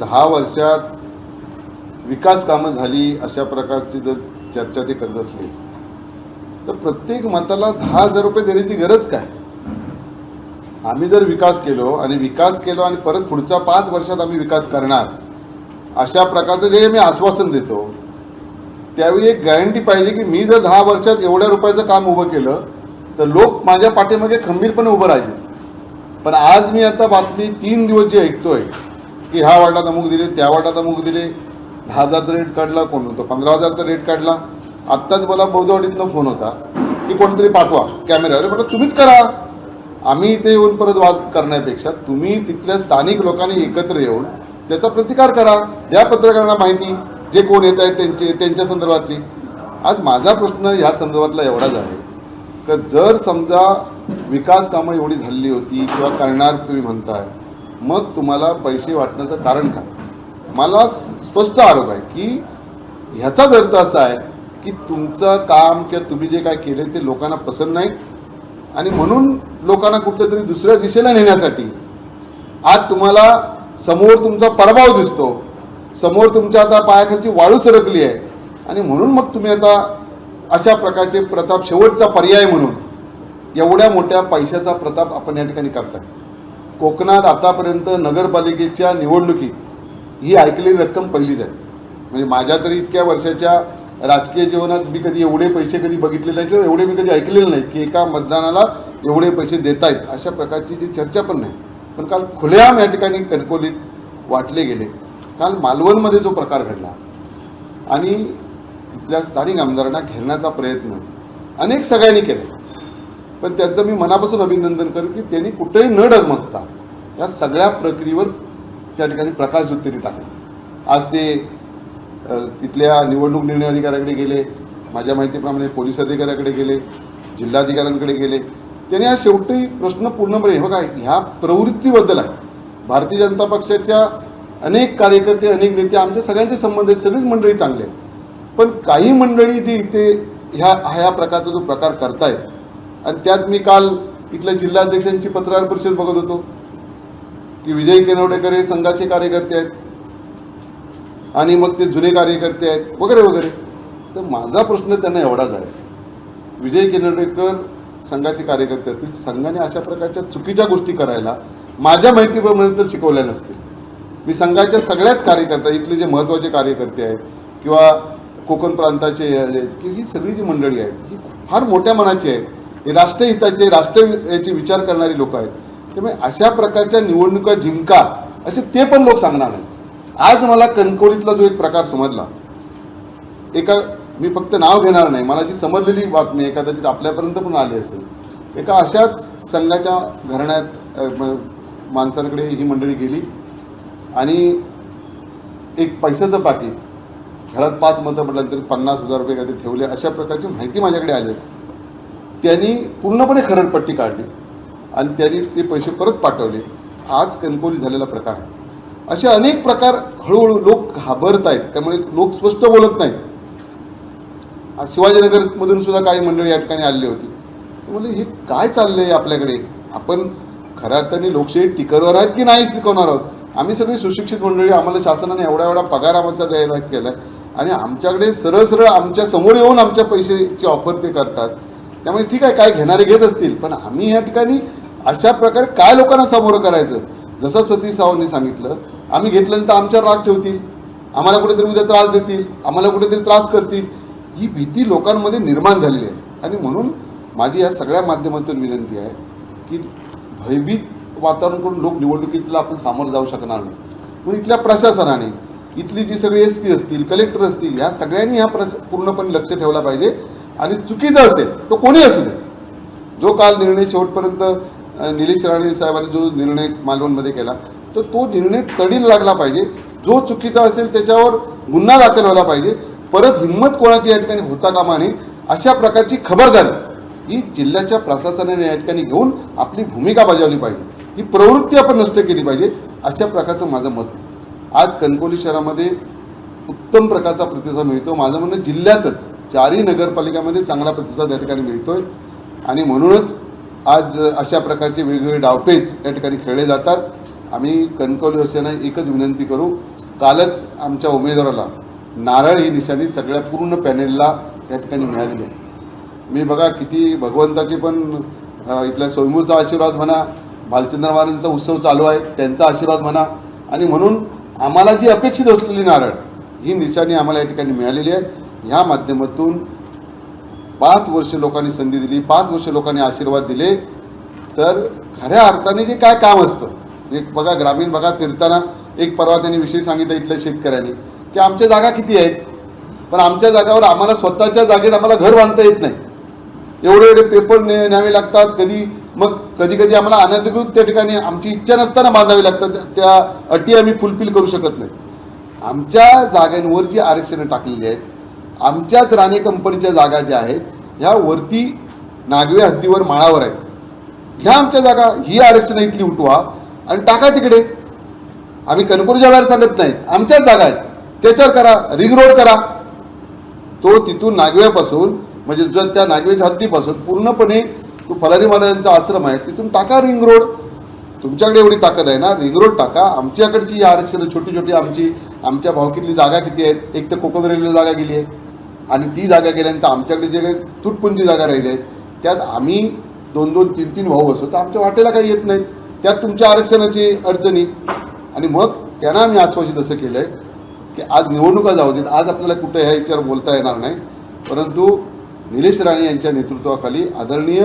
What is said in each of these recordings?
दहा वर्षात विकास कामं झाली अशा प्रकारची जर चर्चा ते करत असले तर प्रत्येक मताला दहा हजार रुपये देण्याची गरज काय? आम्ही जर विकास केलो आणि विकास केलो आणि परत पुढच्या पाच वर्षात आम्ही विकास करणार अशा प्रकारचं जे मी आश्वासन देतो त्यावेळी एक गॅरंटी पाहिजे की मी जर दहा वर्षात एवढ्या रुपयाचं काम उभं केलं तर लोक माझ्या पाठीमध्ये खंबीरपणे उभं राहिले. पण आज मी आता बातमी तीन दिवस जी ऐकतोय की ह्या वाटात अमुक दिले त्या वाटात अमुक दिले. दहा हजारचा रेट काढला कोण होतं? पंधरा हजारचा रेट काढला. आत्ताच मला बौद्धवाडीतनं फोन होता की कोणतरी पाठवा कॅमेरा अरे म्हटलं तुम्हीच करा. आम्ही इथे येऊन परत वाद करण्यापेक्षा तुम्ही तिथल्या स्थानिक लोकांनी एकत्र येऊन त्याचा प्रतिकार करा. द्या पत्रकारांना माहिती जे कोण येत आहेत त्यांचे त्यांच्या संदर्भातली. आज माझा प्रश्न ह्या संदर्भातला एवढाच आहे का जर समजा विकास कामं एवढी झालेली होती किंवा करणार तुम्ही म्हणताय मग तुम्हाला पैसे वाटण्याचं कारण काय? मला स्पष्ट आरोप आहे की ह्याचाच अर्थ असा आहे की तुमचं काम किंवा तुम्ही जे काय केले ते लोकांना पसंत नाही. आणि म्हणून लोकांना कुठल्या तरी दुसऱ्या दिशेला नेण्यासाठी आज तुम्हाला समोर तुमचा प्रभाव दिसतो. समोर तुमच्या आता पायाखालची वाळू सरकली आहे. आणि म्हणून मग तुम्ही आता अशा प्रकारचे प्रताप शेवटचा पर्याय म्हणून एवढ्या मोठ्या पैशाचा प्रताप आपण या ठिकाणी करताय. कोकणात आतापर्यंत नगरपालिकेच्या निवडणुकीत ही ऐकलेली रक्कम पहिलीच आहे. म्हणजे माझ्या तरी इतक्या वर्षाच्या राजकीय जीवनात मी कधी एवढे पैसे कधी बघितलेले नाही किंवा एवढे मी कधी ऐकलेले नाहीत की एका मतदानाला एवढे पैसे देत आहेत अशा प्रकारची जी चर्चा पण नाही. पण काल खुलेआम या ठिकाणी कणकोलीत वाटले गेले. काल मालवणमध्ये जो प्रकार घडला आणि तिथल्या स्थानिक आमदारांना घेरण्याचा प्रयत्न अनेक सगळ्यांनी केला. पण त्यांचं मी मनापासून अभिनंदन करेन की त्यांनी कुठेही न डगमगता या सगळ्या प्रक्रियेवर त्या ठिकाणी प्रकाश त्यांनी टाकला. आज ते तिथल्या निवडणूक निर्णय अधिकाऱ्याकडे गेले माझ्या माहितीप्रमाणे पोलीस अधिकाऱ्याकडे गेले जिल्हाधिकाऱ्यांकडे गेले. त्यांनी हा शेवटी प्रश्न पूर्णपणे हे बघा ह्या प्रवृत्तीबद्दल आहे. भारतीय जनता पक्षाच्या अनेक कार्यकर्ते अनेक नेते आमच्या सगळ्यांचे संबंध आहेत सगळीच मंडळी चांगले आहेत. पण काही मंडळी जी इथे ह्या ह्या प्रकारचा जो प्रकार करतायत आणि त्यात मी काल इथल्या जिल्हाध्यक्षांची पत्रकार परिषद बघत होतो की विजय केनवडेकर हे संघाचे कार्यकर्ते आहेत आणि मग ते जुने कार्यकर्ते आहेत वगैरे वगैरे. तर माझा प्रश्न त्यांना एवढाच आहे विजय केनवडेकर संघाचे कार्यकर्ते असतील संघाने अशा प्रकारच्या चुकीच्या गोष्टी करायला माझ्या माहितीप्रमाणे तर शिकवल्या नसतील. मी संघाच्या सगळ्याच कार्यकर्ता इथले जे महत्त्वाचे कार्यकर्ते आहेत किंवा कोकण प्रांताचे आहेत की ही सगळी जी मंडळी आहेत ही फार मोठ्या मनाची आहेत. हे राष्ट्रहिताचे राष्ट्र याचे विचार करणारी लोक आहेत. त्यामुळे अशा प्रकारच्या निवडणुका जिंका असे ते पण लोक सांगणार नाहीत आज मला कणकोलीतला जो एक प्रकार समजला एका मी फक्त नाव घेणार नाही मला जी समजलेली बातमी आहे कदाचित आपल्यापर्यंत पण आली असेल एका अशाच संघाच्या घराण्यात माणसांकडे ही मंडळी गेली आणि एक पैशाचं पाकिट घरात पाच मतं पडल्यानंतर पन्नास हजार रुपये काहीतरी ठेवले अशा प्रकारची माहिती माझ्याकडे आली त्यांनी पूर्णपणे खरडपट्टी काढली आणि त्यांनी ते पैसे परत पाठवले. आज कणकोली झालेला प्रकार आहे. असे अनेक प्रकार हळूहळू लोक घाबरत आहेत त्यामुळे लोक स्पष्ट बोलत नाहीत. शिवाजीनगरमधून सुद्धा काही मंडळी या ठिकाणी आलेली होती. म्हणजे हे काय चाललंय आपल्याकडे? आपण खऱ्या अर्थाने लोकशाही टिकरवर आहेत की नाही टिकवणार आहोत? आम्ही सगळी सुशिक्षित मंडळी आम्हाला शासनाने एवढा एवढा पगार आमचा द्यायला केलाय आणि आमच्याकडे सरळ सरळ आमच्यासमोर येऊन आमच्या पैशाची ऑफर ते करतात. त्यामुळे ठीक आहे काय घेणारे घेत असतील पण आम्ही या ठिकाणी अशा प्रकारे काय लोकांना सामोरं करायचं? जसं सतीश सावंतनी सांगितलं आम्ही घेतल्यानंतर आमच्यावर राग ठेवतील आम्हाला कुठेतरी उद्या त्रास देतील आम्हाला कुठेतरी त्रास करतील. ही भीती लोकांमध्ये निर्माण झालेली आहे. आणि म्हणून माझी या सगळ्या माध्यमातून विनंती आहे की भयभीत वातावरण करून लोक निवडणुकीतला आपण सामोरं जाऊ शकणार नाही. म्हणून इथल्या प्रशासनाने इथली जी सगळी एस पी असतील कलेक्टर असतील या सगळ्यांनी ह्या प्रश पूर्णपणे लक्ष ठेवला पाहिजे. आणि चुकीचा असेल तो कोणी असू दे. जो काल निर्णय शेवटपर्यंत निलेश राणे साहेबांनी जो निर्णय मालवणमध्ये केला तर तो निर्णय तडीला लागला पाहिजे. जो चुकीचा असेल त्याच्यावर गुन्हा दाखल व्हायला पाहिजे. परत हिंमत कोणाची या ठिकाणी होता कामा नये अशा प्रकारची खबरदारी ही जिल्ह्याच्या प्रशासनाने या ठिकाणी घेऊन आपली भूमिका बजावली पाहिजे. ही प्रवृत्ती आपण नष्ट केली पाहिजे अशा प्रकारचं माझं मत आहे. आज कणकोली शहरामध्ये उत्तम प्रकारचा प्रतिसाद मिळतो. माझं म्हणणं जिल्ह्यातच. चारही नगरपालिकामध्ये चांगला प्रतिसाद या ठिकाणी मिळतोय. आणि म्हणूनच आज अशा प्रकारचे वेगवेगळे डावपेच या ठिकाणी खेळले जातात. आम्ही कणकवली वसियांना एकच विनंती करू. कालच आमच्या उमेदवाराला नारळ ही निशाणी सगळ्या पूर्ण पॅनेलला या ठिकाणी मिळालेली आहे. मी बघा किती भगवंताची पण इथल्या स्वयंभूचा आशीर्वाद म्हणा भालचंद्र महाराजांचा उत्सव चालू आहे त्यांचा आशीर्वाद म्हणा. आणि म्हणून आम्हाला जी अपेक्षित असलेली नारळ ही निशाणी आम्हाला या ठिकाणी मिळालेली आहे. ह्या माध्यमातून पाच वर्ष लोकांनी संधी दिली पाच वर्ष लोकांनी आशीर्वाद दिले तर खऱ्या अर्थाने जे काय काम असतं एक बघा ग्रामीण भागात फिरताना एक परवा त्यांनी विषय सांगितला इथल्या शेतकऱ्यांनी की आमच्या जागा किती आहेत? पण आमच्या जागावर आम्हाला स्वतःच्या जागेत आम्हाला घर बांधता येत नाही. एवढे एवढे पेपर ने न्यावे लागतात कधी मग कधी कधी आम्हाला अनधिकृत त्या ठिकाणी आमची इच्छा नसताना बांधावी लागतात त्या अटी आम्ही फुलफिल करू शकत नाही. आमच्या जागांवर जी आरक्षणं टाकलेली आहेत आमच्याच राणे कंपनीच्या जागा ज्या आहेत ह्या वरती नागवे हद्दीवर माळावर आहेत. ह्या आमच्या जागा ही आरक्षण इथली उठवा आणि टाका तिकडे. आम्ही कणकोलीच्या बाहेर सांगत नाहीत. आमच्याच जागा आहेत. त्याच्यावर करा रिंग रोड करा. तो तिथून नागव्यापासून म्हणजे जो त्या नागवेच्या हद्दीपासून पूर्णपणे तो फलारी महाराजांचा आश्रम आहे तिथून टाका रिंग रोड तुमच्याकडे एवढी ताकद आहे ना रिंग रोड टाका. आमच्याकडची ही आरक्षणं छोटी छोटी आमची आमच्या भावकीतली जागा किती आहेत? एक तर कोकण रेल्वे जागा गेली आहे. आणि ती जागा गेल्यानंतर आमच्याकडे जे काही तुटपुंजी जागा राहिली आहेत त्यात आम्ही दोन दोन तीन तीन भाऊ असतो तर आमच्या वाटेला काही येत नाहीत त्यात तुमच्या आरक्षणाची अडचणी. आणि मग त्यांना आम्ही आश्वासित असं केलं आहे की आज निवडणुका जाऊ देत आज आपल्याला कुठे ह्या याच्यावर बोलता येणार नाही. परंतु निलेश राणे यांच्या नेतृत्वाखाली आदरणीय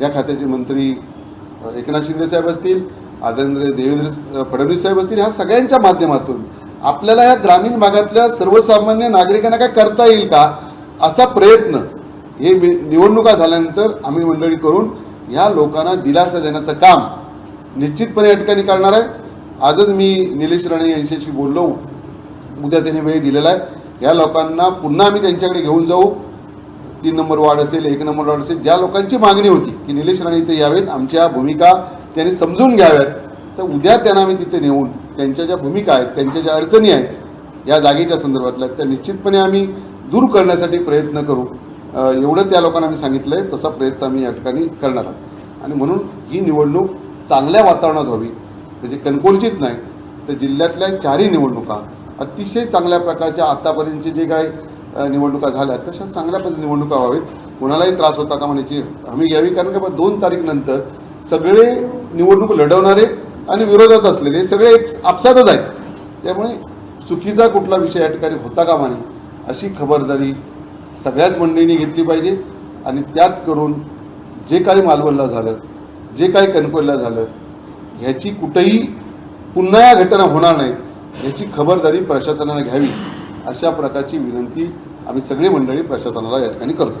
या खात्याचे मंत्री एकनाथ शिंदे साहेब असतील आदरणीय देवेंद्र फडणवीस साहेब असतील ह्या सगळ्यांच्या माध्यमातून आपल्याला या ग्रामीण भागातल्या सर्वसामान्य नागरिकांना काय करता येईल का? असा प्रयत्न हे निवडणुका झाल्यानंतर आम्ही मंडळी करून ह्या लोकांना दिलासा देण्याचं काम निश्चितपणे या ठिकाणी करणार आहे. आजच मी निलेश राणे यांच्याशी बोललो. उद्या त्यांनी वेळ दिलेला आहे. या लोकांना पुन्हा आम्ही त्यांच्याकडे घेऊन जाऊ. तीन नंबर वार्ड असेल एक नंबर वार्ड असेल ज्या लोकांची मागणी होती की निलेश राणे इथे यावेत आमच्या भूमिका त्यांनी समजून घ्याव्यात तर उद्या त्यांना आम्ही तिथे नेऊन त्यांच्या ज्या भूमिका आहेत त्यांच्या ज्या अडचणी आहेत या जागेच्या संदर्भातल्या त्या निश्चितपणे आम्ही दूर करण्यासाठी प्रयत्न करू. एवढं त्या लोकांना आम्ही सांगितलं आहे तसा प्रयत्न आम्ही या ठिकाणी करणार आहोत. आणि म्हणून ही निवडणूक चांगल्या वातावरणात व्हावी म्हणजे कणकोलचीच नाही तर जिल्ह्यातल्या चारही निवडणुका अतिशय चांगल्या प्रकारच्या आतापर्यंतची जे काही निवडणुका झाल्या तशा चांगल्या पद्धतीने निवडणुका व्हावीत. कोणालाही त्रास होता का म्हणायची हमी घ्यावी कारण का दोन तारीखनंतर सगळे निवडणूक लढवणारे आणि विरोधात असलेले सगळे एक आपसातच आहेत. त्यामुळे चुकीचा कुठला विषय या ठिकाणी होता कामा नये अशी खबरदारी सगळ्याच मंडळींनी घेतली पाहिजे. आणि त्यात करून जे काही मालवणला झालं जे काही कणकोडला झालं ह्याची कुठेही पुन्हा या घटना होणार नाही याची खबरदारी प्रशासनाने घ्यावी अशा प्रकारची विनंती आम्ही सगळी मंडळी प्रशासनाला या ठिकाणी करतो.